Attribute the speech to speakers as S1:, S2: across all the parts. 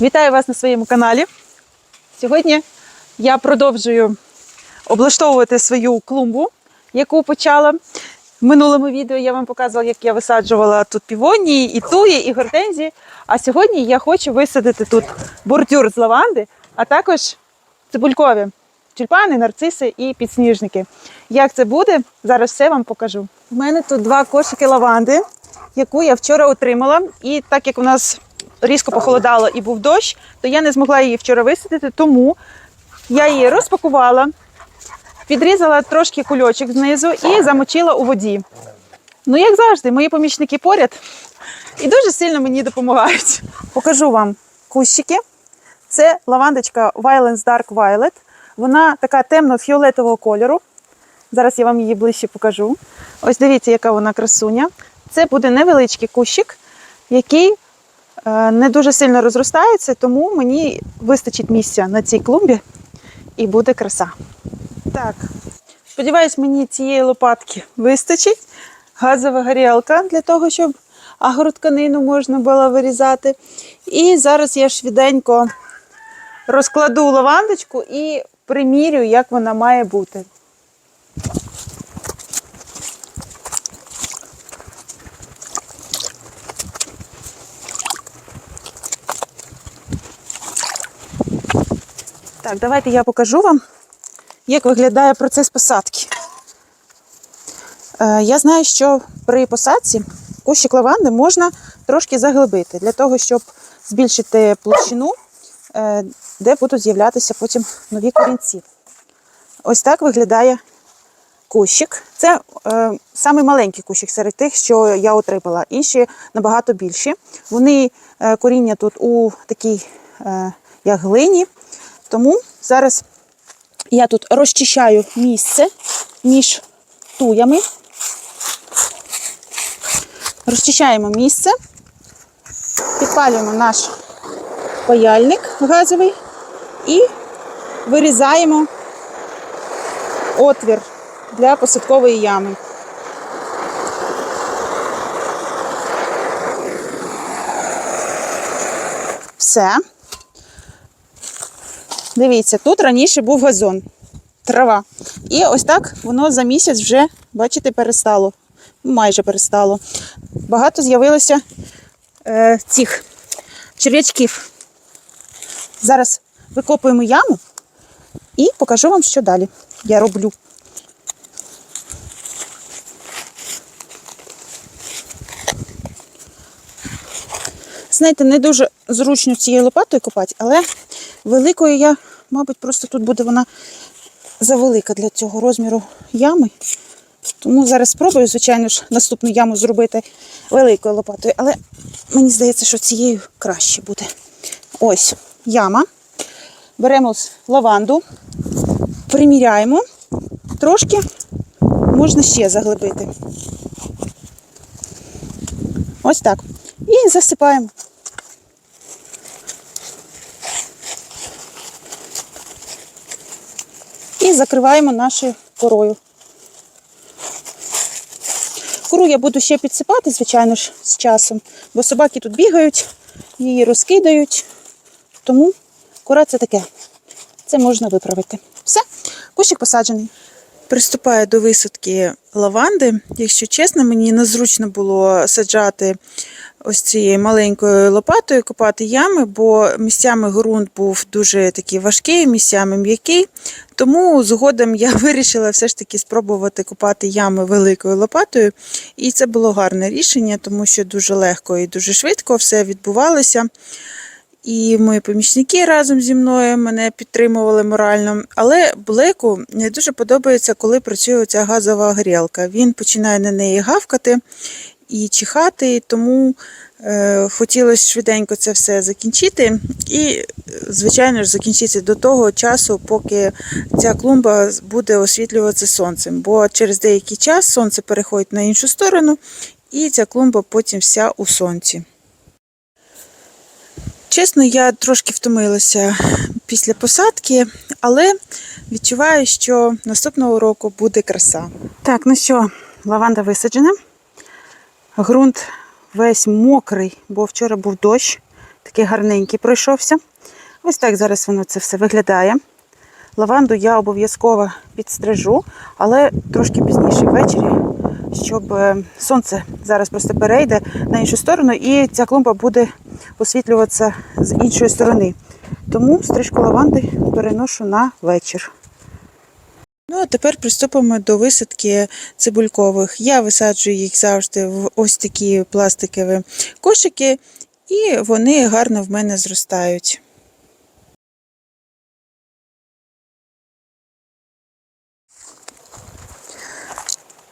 S1: Вітаю вас на своєму каналі. Сьогодні я продовжую облаштовувати свою клумбу, яку почала. В минулому відео я вам показувала, як я висаджувала тут півонії, і туї, і гортензії. А сьогодні я хочу висадити тут бордюр з лаванди, а також цибулькові тюльпани, нарциси і підсніжники. Як це буде, зараз все вам покажу. У мене тут два кошики лаванди, яку я вчора отримала. І так як у нас різко похолодало і був дощ, то я не змогла її вчора висадити, тому я її розпакувала, підрізала трошки кульочок знизу і замочила у воді. Ну, як завжди, мої помічники поряд і дуже сильно мені допомагають. Покажу вам кущики. Це лавандочка Violence Dark Violet. Вона така темно-фіолетового кольору. Зараз я вам її ближче покажу. Ось дивіться, яка вона красуня. Це буде невеличкий кущик, який не дуже сильно розростається, тому мені вистачить місця на цій клумбі і буде краса. Так, сподіваюсь, мені цієї лопатки вистачить. Газова горілка для того, щоб агротканину можна було вирізати. І зараз я швиденько розкладу лавандочку і примірю, як вона має бути. Так, давайте я покажу вам, як виглядає процес посадки. Е, Я знаю, що при посадці кущик лаванди можна трошки заглибити для того, щоб збільшити площину, е, де будуть з'являтися потім нові корінці. Ось так виглядає кущик. Це е, самий маленький кущик серед тих, що я отримала. Інші набагато більші. Вони е, коріння тут у такій е, як глині. Тому зараз я тут розчищаю місце між туями. Розчищаємо місце, підпалюємо наш паяльник газовий і вирізаємо отвір для посадкової ями. Все. Дивіться, тут раніше був газон, трава. І ось так воно за місяць вже, бачите, перестало. Майже перестало. Багато з'явилося е, цих черв'ячків. Зараз викопуємо яму і покажу вам, що далі я роблю. Знаєте, не дуже зручно цією лопатою копати, але великою я, мабуть, просто тут буде вона завелика для цього розміру ями. Тому зараз спробую, звичайно ж, наступну яму зробити великою лопатою, але мені здається, що цією краще буде. Ось яма. Беремо лаванду, приміряємо, трошки можна ще заглибити. Ось так. І засипаємо. Закриваємо нашою корою. Кору я буду ще підсипати, звичайно ж, з часом, бо собаки тут бігають, її розкидають. Тому кора це таке. Це можна виправити. Все, кущик посаджений. Приступаю до висадки лаванди. Якщо чесно, мені незручно було саджати ось цією маленькою лопатою, копати ями, бо місцями ґрунт був дуже такий важкий, місцями м'який. Тому згодом я вирішила все ж таки спробувати копати ями великою лопатою. І це було гарне рішення, тому що дуже легко і дуже швидко все відбувалося. І мої помічники разом зі мною мене підтримували морально. Але Блеку не дуже подобається, коли працює ця газова грілка. Він починає на неї гавкати і чихати, тому е, хотілося швиденько це все закінчити. І, е, звичайно ж, закінчити до того часу, поки ця клумба буде освітлюватися сонцем. Бо через деякий час сонце переходить на іншу сторону, і ця клумба потім вся у сонці. Чесно, я трошки втомилася після посадки, але відчуваю, що наступного року буде краса. Так, ну що, лаванда висаджена. Грунт весь мокрий, бо вчора був дощ. такий гарненький пройшовся. Ось так зараз воно це все виглядає. Лаванду я обов'язково підстрижу, але трошки пізніше ввечері, щоб е, сонце зараз просто перейде на іншу сторону, і ця клумба буде освітлюватися з іншої сторони. Тому стрижку лаванди переношу на вечір. Ну, а тепер приступимо до висадки цибулькових. Я висаджую їх завжди в ось такі пластикові кошики, і вони гарно в мене зростають.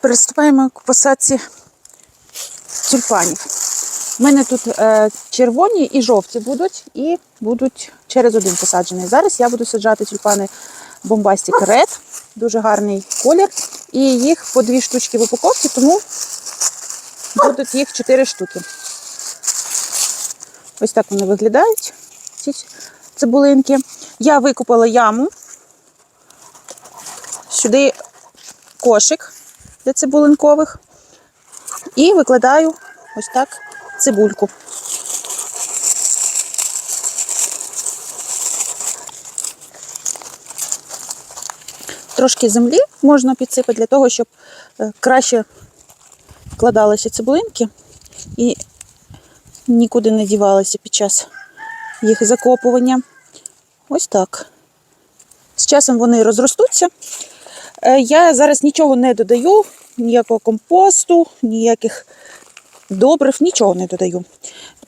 S1: Приступаємо к посадці тюльпанів. У мене тут е, червоні і жовті будуть, і будуть через один посаджений. Зараз я буду саджати тюльпани Bombastic Red, дуже гарний колір. І їх по дві штучки в упаковці, тому будуть їх чотири штуки. Ось так вони виглядають, ці цибулинки. Я викопала яму. Сюди кошик для цибулинкових. І викладаю ось так цибульку. Трошки землі можна підсипати для того, щоб е, краще вкладалися цибулинки і нікуди не дівалися під час їх закопування. Ось так. З часом вони розростуться. Е, Я зараз нічого не додаю, ніякого компосту, ніяких добрив, нічого не додаю.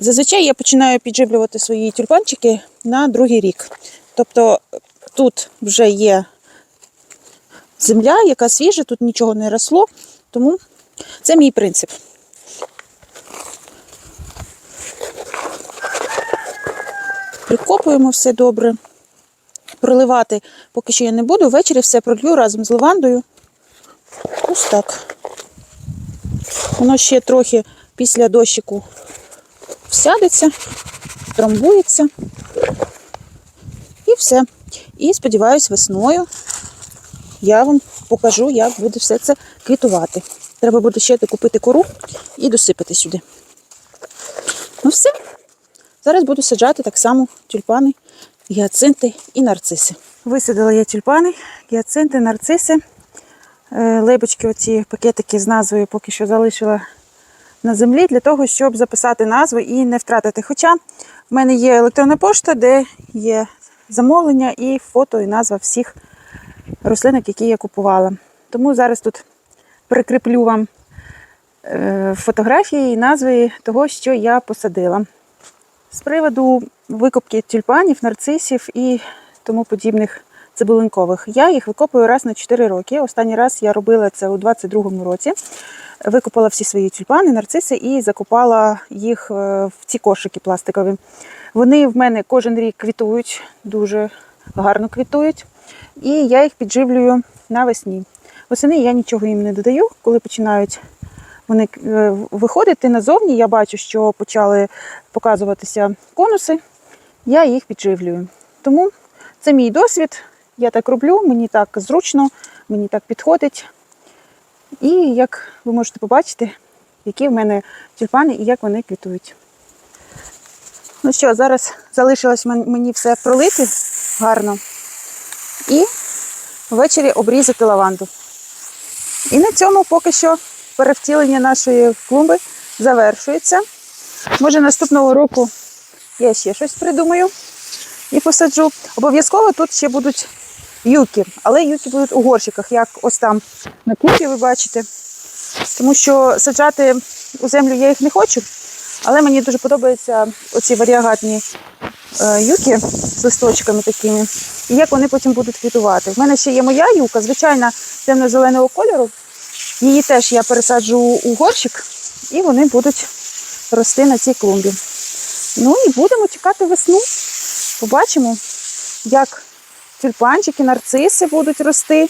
S1: Зазвичай я починаю підживлювати свої тюльпанчики на другий рік. Тобто тут вже є земля, яка свіжа, тут нічого не росло, тому це мій принцип. Прикопуємо все добре. Проливати поки що я не буду. Ввечері все пролью разом з лавандою. Ось так. Воно ще трохи після дощику всядеться, трамбується. І все. І сподіваюсь, весною я вам покажу, як буде все це квітувати. Треба буде ще докупити кору і досипати сюди. Ну все. Зараз буду саджати так само тюльпани, гіацинти і нарциси. Висадила я тюльпани, гіацинти, нарциси. Е, Лейбочки, оці пакетики з назвою поки що залишила на землі для того, щоб записати назву і не втратити. Хоча в мене є електронна пошта, де є замовлення і фото, і назва всіх рослинок, які я купувала. Тому зараз тут прикріплю вам е, фотографії і назви того, що я посадила. З приводу викопки тюльпанів, нарцисів і тому подібних цибулинкових. Я їх викопую раз на 4 роки. Останній раз я робила це у 22-му році. Викопала всі свої тюльпани, нарциси і закопала їх е, в ці кошики пластикові. Вони в мене кожен рік квітують, дуже гарно квітують. І я їх підживлюю навесні. Восени я нічого їм не додаю, коли починають вони е, виходити назовні. Я бачу, що почали показуватися конуси. Я їх підживлюю. Тому це мій досвід. Я так роблю, мені так зручно, мені так підходить. І як ви можете побачити, які в мене тюльпани і як вони квітують. Ну що, зараз залишилось мені все пролити гарно. І ввечері обрізати лаванду. І на цьому поки що перевтілення нашої клумби завершується. Може, наступного року я ще щось придумаю і посаджу. Обов'язково тут ще будуть юки, але юки будуть у горщиках, як ось там на клумбі ви бачите. Тому що саджати у землю я їх не хочу, але мені дуже подобаються оці варіагатні е, юки з листочками такими, і як вони потім будуть квітувати. В мене ще є моя юка, звичайна темно-зеленого кольору. Її теж я пересаджу у горщик, і вони будуть рости на цій клумбі. Ну і будемо чекати весну. Побачимо, як тюльпанчики, нарциси будуть рости.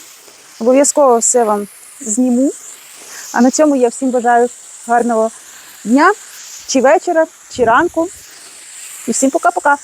S1: Обов'язково все вам зніму. А на цьому я всім бажаю гарного дня, чи вечора, чи ранку. І всім пока-пока.